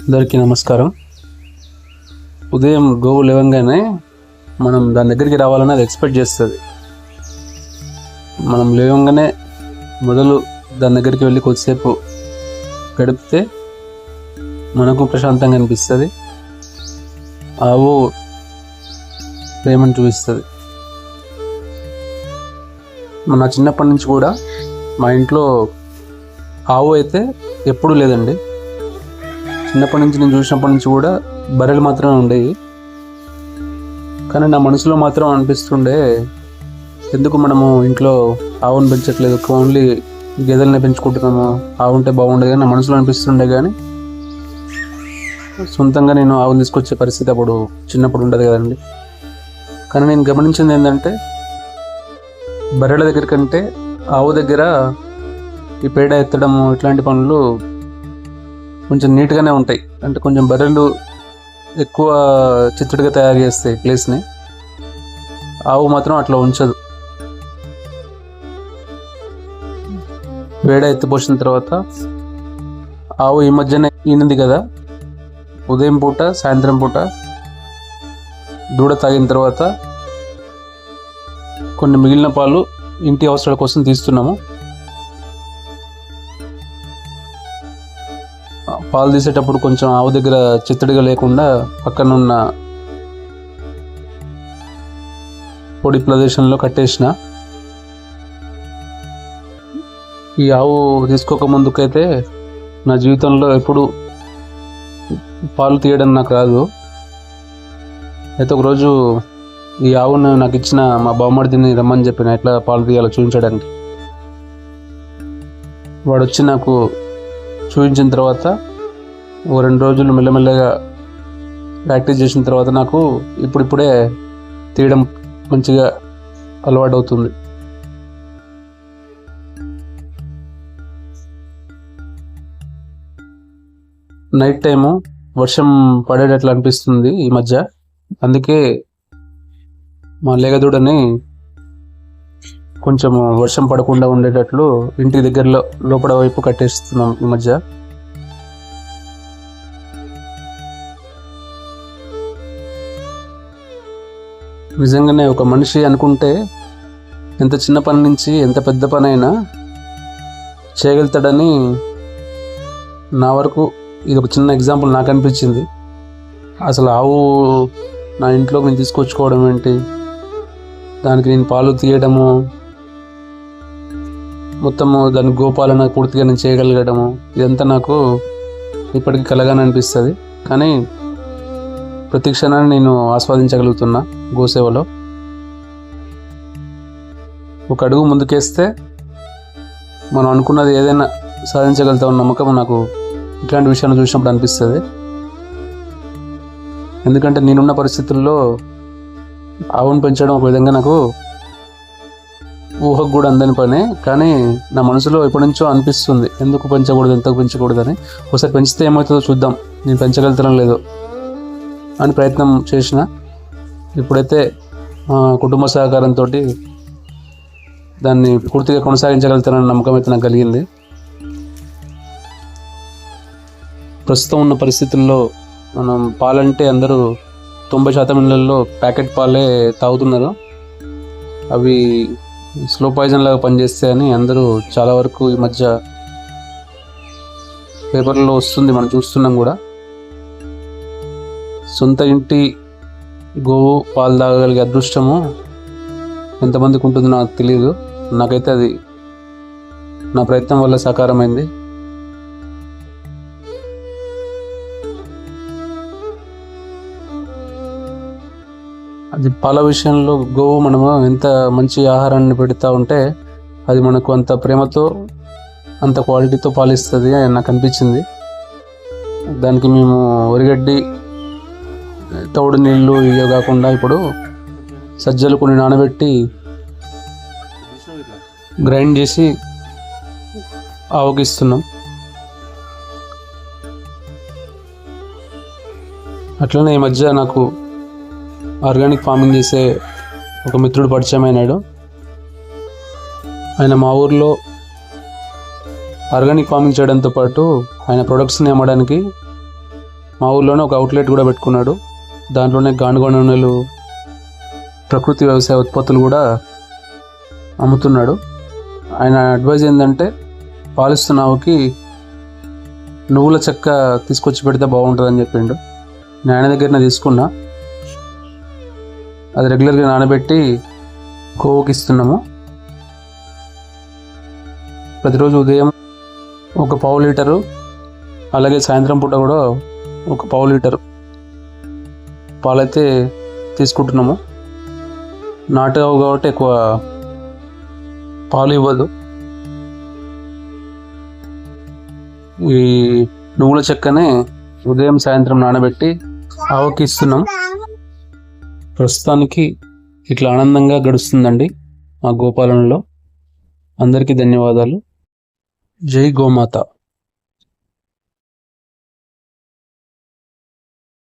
అందరికీ నమస్కారం. ఉదయం గోవు లేవంగానే మనం దాని దగ్గరికి రావాలని అది ఎక్స్పెక్ట్ చేస్తుంది. మనం లేవంగానే మొదలు దాని దగ్గరికి వెళ్ళి కొద్దిసేపు గడిపితే మనకు ప్రశాంతంగా అనిపిస్తుంది. ఆవు ప్రేమను చూపిస్తుంది. మన చిన్నప్పటి నుంచి కూడా మా ఇంట్లో ఆవు అయితే ఎప్పుడూ లేదండి. చిన్నప్పటి నుంచి నేను చూసినప్పటి నుంచి కూడా బర్రెలు మాత్రమే ఉండేవి. కానీ నా మనసులో మాత్రం అనిపిస్తుండే ఎందుకు మనము ఇంట్లో ఆవును పెంచట్లేదు ఓన్లీ గేదెలనే పెంచుకుంటున్నాము ఆవు ఉంటే బాగుండేది కానీ నా మనసులో అనిపిస్తుండే కానీ సొంతంగా నేను ఆవును తీసుకొచ్చే పరిస్థితి అప్పుడు చిన్నప్పుడు ఉండదు కదండి. కానీ నేను గమనించింది ఏంటంటే బర్రెల దగ్గర కంటే ఆవు దగ్గర ఈ పేడ ఎత్తడము ఇట్లాంటి పనులు కొంచెం నీట్గానే ఉంటాయి. అంటే కొంచెం బర్రెలు ఎక్కువ చిత్తడిగా తయారు చేస్తాయి ప్లేస్ని ఆవు మాత్రం అట్లా ఉంచదు. వేడ ఎత్తిపోసిన తర్వాత ఆవు ఈ మధ్యనే ఈనింది కదా. ఉదయం పూట సాయంత్రం పూట దూడ తాగిన తర్వాత కొన్ని మిగిలిన పాలు ఇంటి అవసరాల కోసం తీస్తున్నాము. పాలు తీసేటప్పుడు కొంచెం ఆవు దగ్గర చిత్తడిగా లేకుండా పక్కనున్న పొడి ప్రదేశంలో కట్టేసిన. ఈ ఆవు తీసుకోక ముందుకైతే నా జీవితంలో ఎప్పుడు పాలు తీయడం నాకు రాదు. అయితే ఒకరోజు ఈ ఆవును నాకు ఇచ్చిన మా బామ్మడిదిని రమ్మని చెప్పిన ఎట్లా పాలు తీయాలో చూపించడానికి. వాడు వచ్చి నాకు చూపించిన తర్వాత ఓ రెండు రోజులు మెల్లమెల్లగా ప్రాక్టీస్ చేసిన తర్వాత నాకు ఇప్పుడిప్పుడే తీయడం మంచిగా అలవాటు అవుతుంది నైట్ టైము వర్షం పడేటట్లు అనిపిస్తుంది ఈ మధ్య. అందుకే మా లేగదూడని కొంచెం వర్షం పడకుండా ఉండేటట్లు ఇంటి దగ్గరలో లోపల వైపు కట్టేస్తున్నాం ఈ మధ్య. నిజంగానే ఒక మనిషి అనుకుంటే ఎంత చిన్న పని నుంచి ఎంత పెద్ద పని అయినా చేయగలుగుతాడని నా వరకు ఇది ఒక చిన్న ఎగ్జాంపుల్ నాకు అనిపించింది. అసలు ఆవు నా ఇంట్లోకి నేను తీసుకొచ్చుకోవడం ఏంటి? దానికి నేను పాలు తీయడము మొత్తము దాని గోపాలన పూర్తిగా నేను చేయగలగడము ఇదంతా నాకు ఇప్పటికీ కలగానే అనిపిస్తుంది కానీ ప్రతి క్షణాన్ని నేను ఆస్వాదించగలుగుతున్నా గోసేవలో. ఒక అడుగు ముందుకేస్తే మనం అనుకున్నది ఏదైనా సాధించగలుగుతామన్న నమ్మకం నాకు ఇట్లాంటి విషయాలు చూసినప్పుడు అనిపిస్తుంది. ఎందుకంటే నేనున్న పరిస్థితుల్లో ఆవును పెంచడం ఒక విధంగా నాకు ఊహకు కూడా అందని పని కానీ నా మనసులో ఎప్పటి నుంచో అనిపిస్తుంది ఎందుకు పెంచకూడదు ఎంతకు పెంచకూడదని. ఒకసారి పెంచితే ఏమవుతుందో చూద్దాం. నేను పెంచగలుగుతానో లేదో. అని ప్రయత్నం చేసిన. ఇప్పుడైతే కుటుంబ సహకారంతో దాన్ని పూర్తిగా కొనసాగించగలుగుతానన్న నమ్మకం అయితే నాకు కలిగింది. ప్రస్తుతం ఉన్న పరిస్థితుల్లో మనం పాలంటే అందరూ తొంభై శాతం ఇళ్ళల్లో ప్యాకెట్ పాలే తాగుతున్నారు. అవి స్లో పాయిజన్ లాగా పనిచేస్తాయని అందరూ చాలా వరకు ఈ మధ్య పేపర్లో వస్తుంది మనం చూస్తున్నాం కూడా. సొంత ఇంటి గోవు పాలు తాగగలిగే అదృష్టము ఎంతమందికి ఉంటుందో నాకు తెలియదు నాకైతే అది నా ప్రయత్నం వల్ల సాకారమైంది. అది పాల విషయంలో గోవు మనము ఎంత మంచి ఆహారాన్ని పెడతా ఉంటే అది మనకు అంత ప్రేమతో అంత క్వాలిటీతో పాలిస్తుంది అని నాకు అనిపించింది. దానికి మేము వరిగడ్డి తౌడు నీళ్ళు ఇవే కాకుండా ఇప్పుడు సజ్జలు కొన్ని నానబెట్టి గ్రైండ్ చేసి ఆవగిస్తున్నాం అట్లనే ఈ మధ్య నాకు ఆర్గానిక్ ఫార్మింగ్ చేసే ఒక మిత్రుడు పరిచయం అయినాడు. ఆయన మా ఊర్లో ఆర్గానిక్ ఫార్మింగ్ చేయడంతో పాటు ఆయన ప్రొడక్ట్స్ని అమ్మడానికి మా ఊర్లోనే ఒక అవుట్లెట్ కూడా పెట్టుకున్నాడు. దాంట్లోనే గానుగ నూనెలు ప్రకృతి వ్యవసాయ ఉత్పత్తులు కూడా అమ్ముతున్నాడు. ఆయన అడ్వైజ్ ఏంటంటే పాలిస్తున్నావుకి నువ్వుల చెక్క తీసుకొచ్చి పెడితే బాగుంటుందని చెప్పిండు. నేను ఆయన దగ్గరనే తీసుకున్నా. అది రెగ్యులర్గా నానబెట్టి కోవుకి ఇస్తున్నాము. ప్రతిరోజు ఉదయం ఒక పావు లీటరు అలాగే సాయంత్రం పూట కూడా ఒక పావు లీటరు. పాలైతే తీసుకుంటున్నాము. నాటు ఆవు కాబట్టి ఎక్కువ పాలు ఇవ్వదు. ఈ నువ్వుల చెక్కనే ఉదయం సాయంత్రం నానబెట్టి ఆవుకి ఇస్తున్నాం. ప్రస్తుతానికి ఇట్లా ఆనందంగా గడుస్తుందండి మా గోపాలనలో. అందరికీ ధన్యవాదాలు. జై గోమాత.